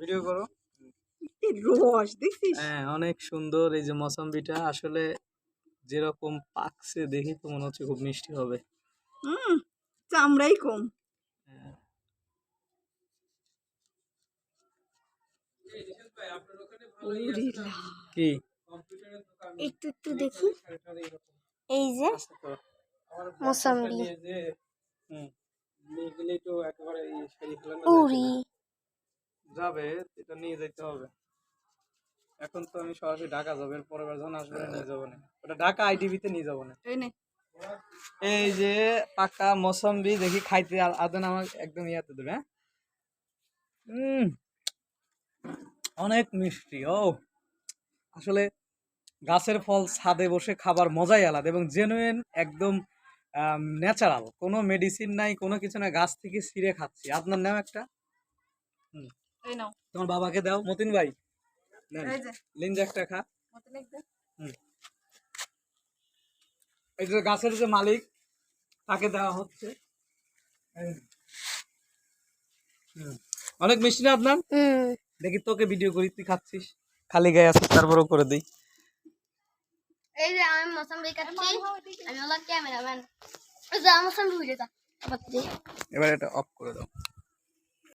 Video করো। রস দেখছিস হ্যাঁ অনেক সুন্দর এই যে মৌসম্বিটা। আসলে যেরকম পাকছে দেখি তো মনে হচ্ছে খুব মিষ্টি হবে। হুম চামড়াই কম। হ্যাঁ। কি? একটু একটু দেখি। এই যে আস্তে মোসাম্বি। হুম তো একেবারে যাবে এটা নিয়ে যেতে হবে। এখন তো আমি সরাসরি ঢাকা যাব বার যখন আসবে নিয়ে যাব না। ওটা ঢাকা আইডিবিতে নিয়ে যাব না। এই যে পাকা মৌসম্বি দেখি খাইতে আদেন আমার একদম ইয়াতে দেবে হ্যাঁ? অনেক মিষ্টি ও। আসলে গাছের ফল ছাদে বসে খাবার মজাই আলাদা এবং জেনুইন একদম ন্যাচারাল কোনো মেডিসিন নাই কোনো কিছু না গাছ থেকে ছিঁড়ে খাচ্ছি। আপনার নাম একটা? এই নাও। তোমার বাবাকে দাও। মতিন ভাই নেন। এই যে। লিঞ্জ একটা খা। এই যে গাছের যে মালিক তাকে দেওয়া হচ্ছে। অনেক মিষ্টি না আপনার? দেখি তোকে ভিডিও করি তুই খাচ্ছিস? খালি গায়ে আছিস তারপরও করে দিই। এই যে আমি মোসাম্বি আমি হলো ক্যামেরাম্যান। এই যে মোসাম্বি ভিডিওটা। এবার এটা অফ করে দাও।